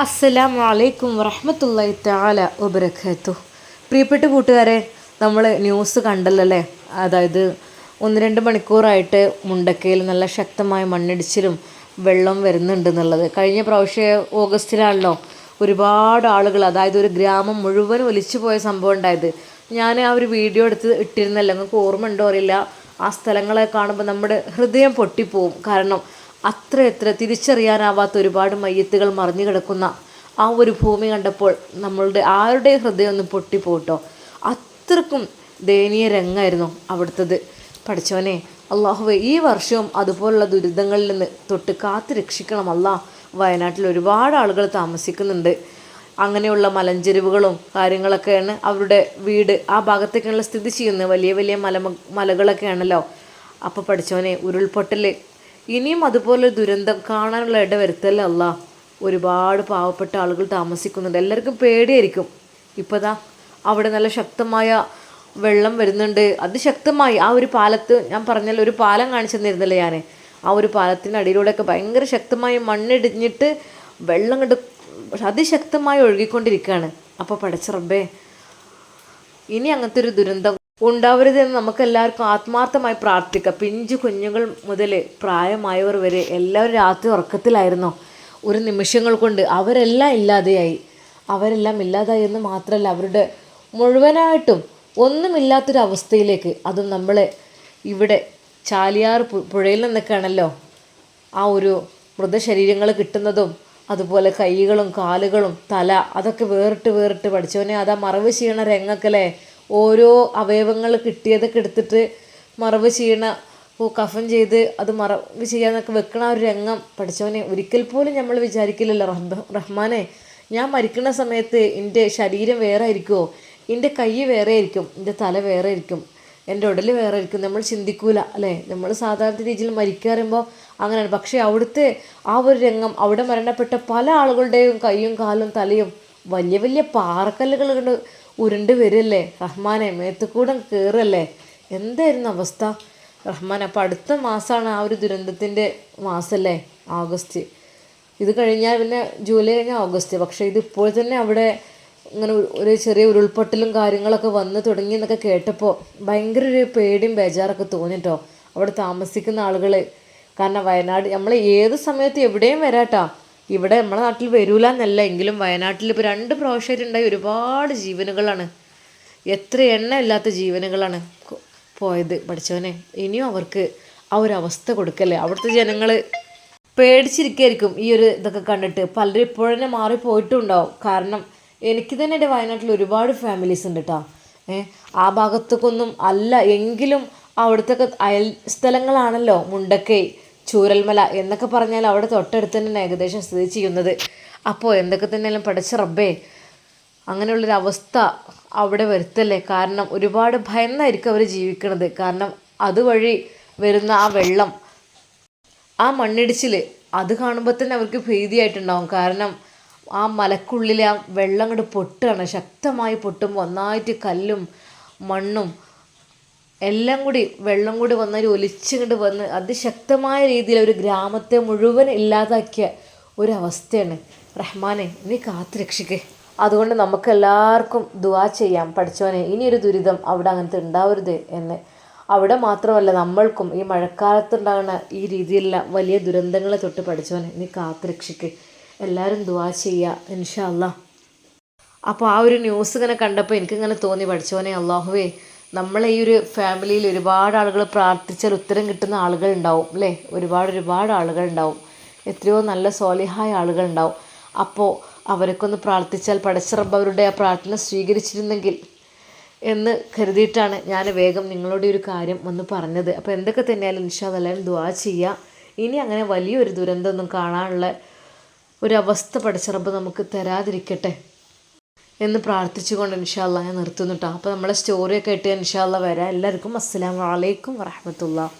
അസ്സലാമു അലൈക്കും വറഹമത്തല്ലാഹി തആല വബറകാത്തു. പ്രിയപ്പെട്ട കൂട്ടുകാരെ നമ്മൾ ന്യൂസ് കണ്ടല്ലോ അതായത് ഒന്ന് രണ്ട് മണിക്കൂറായിട്ട് മുണ്ടക്കയിൽ നല്ല ശക്തമായ മണ്ണിടിച്ചിലും വെള്ളം വരുന്നുണ്ട് എന്നുള്ളത്. കഴിഞ്ഞ പ്രാവശ്യം ഓഗസ്റ്റിലാണല്ലോ ഒരുപാട് ആളുകൾ അതായത് ഒരു ഗ്രാമം മുഴുവൻ ഒലിച്ചു പോയ സംഭവം ഉണ്ടായത്. ഞാൻ ആ ഒരു വീഡിയോ എടുത്ത് ഇട്ടിരുന്നല്ലോ? നിങ്ങൾക്ക് ഓർമ്മ ഉണ്ടോ? അറിയില്ല. ആ സ്ഥലങ്ങളെ കാണുമ്പോൾ നമ്മുടെ ഹൃദയം പൊട്ടിപ്പോവും. കാരണം അത്ര എത്ര തിരിച്ചറിയാനാവാത്ത ഒരുപാട് മയ്യത്തുകൾ മറിഞ്ഞു കിടക്കുന്ന ആ ഒരു ഭൂമി കണ്ടപ്പോൾ നമ്മളുടെ ആരുടെ ഹൃദയം ഒന്ന് പൊട്ടിപ്പോട്ടോ? അത്രക്കും ദയനീയ രംഗമായിരുന്നു അവിടുത്തത്. പഠിച്ചവനെ അള്ളാഹുവെ ഈ വർഷവും അതുപോലുള്ള ദുരിതങ്ങളിൽ നിന്ന് തൊട്ട് കാത്തു രക്ഷിക്കണം അല്ലാ. വയനാട്ടിൽ ഒരുപാട് ആളുകൾ താമസിക്കുന്നുണ്ട്. അങ്ങനെയുള്ള മലഞ്ചെരുവുകളും കാര്യങ്ങളൊക്കെയാണ് അവരുടെ വീട് ആ ഭാഗത്തേക്കാണല്ലോ സ്ഥിതി ചെയ്യുന്നത്. വലിയ വലിയ മല മലകളൊക്കെയാണല്ലോ. അപ്പോൾ പഠിച്ചവനെ ഉരുൾപൊട്ടൽ ഇനിയും അതുപോലെ ദുരന്തം കാണാനുള്ള ഇട വരുത്തല്ല അല്ല. ഒരുപാട് പാവപ്പെട്ട ആളുകൾ താമസിക്കുന്നുണ്ട്. എല്ലാവർക്കും പേടിയായിരിക്കും. ഇപ്പോൾ അവിടെ നല്ല ശക്തമായ വെള്ളം വരുന്നുണ്ട്. അത് ശക്തമായി. ആ ഒരു പാലത്ത് ഞാൻ പറഞ്ഞല്ലോ ഒരു പാലം കാണിച്ചു തന്നിരുന്നില്ലേ ഞാൻ ആ ഒരു പാലത്തിന്റെ അടിയിലൂടെയൊക്കെ ഭയങ്കര ശക്തമായി മണ്ണിടിഞ്ഞിട്ട് വെള്ളം കണ്ട് അതിശക്തമായി ഒഴുകിക്കൊണ്ടിരിക്കുകയാണ്. അപ്പോൾ പടച്ച റബ്ബേ ഇനി അങ്ങനത്തെ ഒരു ദുരന്തം ഉണ്ടാവരുതെന്ന് നമുക്ക് എല്ലാവർക്കും ആത്മാർത്ഥമായി പ്രാർത്ഥിക്കാം. പിഞ്ചു കുഞ്ഞുങ്ങൾ മുതൽ പ്രായമായവർ വരെ എല്ലാവരും രാത്രി ഉറക്കത്തിലായിരുന്നോ. ഒരു നിമിഷങ്ങൾ കൊണ്ട് അവരെല്ലാം ഇല്ലാതെയായി. അവരെല്ലാം ഇല്ലാതായി എന്ന് മാത്രമല്ല അവരുടെ മുഴുവനായിട്ടും ഒന്നുമില്ലാത്തൊരവസ്ഥയിലേക്ക് അതും നമ്മളെ ഇവിടെ ചാലിയാർ പുഴയിൽ നിന്നൊക്കെയാണല്ലോ. ആ ഒരു മൃതശരീരങ്ങൾ കിട്ടുന്നതും അതുപോലെ കൈകളും കാലുകളും തല അതൊക്കെ വേറിട്ട് വേറിട്ട് പഠിച്ചവനെ അതാ മറവ് ചെയ്യണ രംഗക്കല്ലേ? ഓരോ അവയവങ്ങൾ കിട്ടിയതൊക്കെ എടുത്തിട്ട് മറവ് ചെയ്യണ കഫൻ ചെയ്ത് അത് മറവ് ചെയ്യാന്നൊക്കെ വെക്കണ ആ ഒരു രംഗം പഠിച്ചവനെ ഒരിക്കൽ പോലും നമ്മൾ വിചാരിക്കില്ലല്ലോ. റഹ്ബ റഹ്മാനെ ഞാൻ മരിക്കുന്ന സമയത്ത് എന്റെ ശരീരം വേറെ ആയിരിക്കുമോ എന്റെ കൈ വേറെ ആയിരിക്കും എന്റെ തല വേറെ ആയിരിക്കും എന്റെ ഉടൽ വേറെ ആയിരിക്കും. നമ്മൾ ചിന്തിക്കൂല അല്ലേ? നമ്മൾ സാധാരണ രീതിയിൽ മരിക്കാറുമ്പോൾ അങ്ങനെയാണ്. പക്ഷേ അവിടുത്തെ ആ ഒരു രംഗം അവിടെ മരണപ്പെട്ട പല ആളുകളുടെയും കൈയും കാലും തലയും വലിയ വലിയ പാറക്കല്ലുകൾ കൊണ്ട് ഉരുണ്ട് വരില്ലേ? റഹ്മാനെ മേത്തുകൂടം കയറല്ലേ എന്തായിരുന്നു അവസ്ഥ? റഹ്മാൻ അപ്പോൾ അടുത്ത മാസമാണ് ആ ഒരു ദുരന്തത്തിന്റെ മാസമല്ലേ ഓഗസ്റ്റ് ഇത് കഴിഞ്ഞാൽ പിന്നെ ജൂലൈ കഴിഞ്ഞാൽ ഓഗസ്റ്റ് പക്ഷേ ഇത് ഇപ്പോൾ തന്നെ അവിടെ ഇങ്ങനെ ഒരു ചെറിയ ഉരുൾപൊട്ടലും കാര്യങ്ങളൊക്കെ വന്ന് തുടങ്ങി എന്നൊക്കെ കേട്ടപ്പോൾ ഭയങ്കര ഒരു പേടിയും ബേജാറൊക്കെ തോന്നിട്ടോ? അവിടെ താമസിക്കുന്ന ആളുകൾ കാരണം വയനാട് നമ്മൾ ഏത് സമയത്ത് എവിടെയും വരാട്ടാ? ഇവിടെ നമ്മുടെ നാട്ടിൽ വരൂല എന്നല്ല എങ്കിലും വയനാട്ടിൽ ഇപ്പോൾ രണ്ട് പ്രാവശ്യമായിട്ടുണ്ടായി ഒരുപാട് ജീവനുകളാണ്. എത്ര എണ്ണ ഇല്ലാത്ത ജീവനുകളാണ് പോയത് പഠിച്ചവനെ. ഇനിയും അവർക്ക് ആ ഒരു അവസ്ഥ കൊടുക്കല്ലേ? അവിടുത്തെ ജനങ്ങൾ പേടിച്ചിരിക്കായിരിക്കും ഈ ഒരു ഇതൊക്കെ കണ്ടിട്ട്. പലരും ഇപ്പോഴന്നെ മാറി പോയിട്ടും ഉണ്ടാവും കാരണം എനിക്ക് തന്നെ എന്റെ വയനാട്ടിൽ ഒരുപാട് ഫാമിലീസ് ഉണ്ട് കേട്ടോ ഏ ആ ഭാഗത്തേക്കൊന്നും അല്ല. എങ്കിലും അവിടുത്തെ അയൽ സ്ഥലങ്ങളാണല്ലോ മുണ്ടക്കൈ. ചൂരൽമല എന്നൊക്കെ പറഞ്ഞാൽ അവിടെ തൊട്ടടുത്ത് തന്നെ ഏകദേശം സ്ഥിതി ചെയ്യുന്നത്. അപ്പോൾ എന്തൊക്കെ തന്നെയാലും പഠിച്ച റബ്ബേ അങ്ങനെയുള്ളൊരവസ്ഥ അവിടെ വരുത്തല്ലേ? കാരണം ഒരുപാട് ഭയന്നായിരിക്കും അവർ ജീവിക്കുന്നത് കാരണം അതുവഴി വരുന്ന ആ വെള്ളം ആ മണ്ണിടിച്ചിൽ അത് കാണുമ്പോൾ തന്നെ അവർക്ക് ഭീതിയായിട്ടുണ്ടാവും. കാരണം ആ മലക്കുള്ളിലെ ആ വെള്ളം അങ്ങോട്ട് പൊട്ടുകയാണ്. ശക്തമായി പൊട്ടുമ്പോൾ ഒന്നായിട്ട് കല്ലും മണ്ണും എല്ലാം കൂടി വെള്ളം കൂടി വന്നൊരു ഒലിച്ചിങ്ങോട്ട് വന്ന് അതിശക്തമായ രീതിയിൽ ഒരു ഗ്രാമത്തെ മുഴുവൻ ഇല്ലാതാക്കിയ ഒരവസ്ഥയാണ്. റഹ്മാനെ നീ കാത്തുരക്ഷിക്കേ അതുകൊണ്ട് നമുക്ക് എല്ലാവർക്കും ദുവാ ചെയ്യാം. പഠിച്ചവനെ ഇനിയൊരു ദുരിതം അവിടെ അങ്ങനത്തെ ഉണ്ടാവരുത് എന്ന്. അവിടെ മാത്രമല്ല നമ്മൾക്കും ഈ മഴക്കാലത്തുണ്ടാകുന്ന ഈ രീതിയിലുള്ള വലിയ ദുരന്തങ്ങളെ തൊട്ട് പഠിച്ചവനെ നീ കാത്തുരക്ഷിക്ക് എല്ലാവരും ദുവാ ചെയ്യുക ഇൻഷാ അല്ലാ അപ്പോൾ ആ ഒരു ന്യൂസ് ഇങ്ങനെ കണ്ടപ്പോൾ എനിക്കിങ്ങനെ തോന്നി പഠിച്ചവനെ അള്ളാഹുവേ നമ്മളെ ഈ ഒരു ഫാമിലിയിൽ ഒരുപാട് ആളുകൾ പ്രാർത്ഥിച്ചാൽ ഉത്തരം കിട്ടുന്ന ആളുകൾ ഉണ്ടാവും അല്ലേ? ഒരുപാട് ഒരുപാട് ആളുകൾ ഉണ്ടാവും. എത്രയോ നല്ല സോലിഹായ ആളുകൾ ഉണ്ടാവും. അപ്പോൾ അവരൊക്കൊന്ന് പ്രാർത്ഥിച്ചാൽ പടച്ചിറബ് അവരുടെ ആ പ്രാർത്ഥന സ്വീകരിച്ചിരുന്നെങ്കിൽ എന്ന് കരുതിയിട്ടാണ് ഞാൻ വേഗം നിങ്ങളോട് ഒരു കാര്യം ഒന്ന് പറഞ്ഞത്. അപ്പോൾ എന്തൊക്കെ തന്നെയാലും എല്ലാവരും ദ്വാ ചെയ്യുക ഇനി അങ്ങനെ വലിയൊരു ദുരന്തമൊന്നും കാണാനുള്ള ഒരവസ്ഥ പടച്ചിറബ് നമുക്ക് തരാതിരിക്കട്ടെ. എന്ന് പ്രാർത്ഥിച്ചുകൊണ്ട് ഇൻഷാല്ല ഞാൻ നിർത്തുന്നു കേട്ടോ അപ്പോൾ നമ്മളെ സ്റ്റോറിയൊക്കെ ഇട്ട് ഇൻഷാല്ല വരാം. എല്ലാവർക്കും അസ്സാം വലൈക്കും വറഹമത്തുള്ള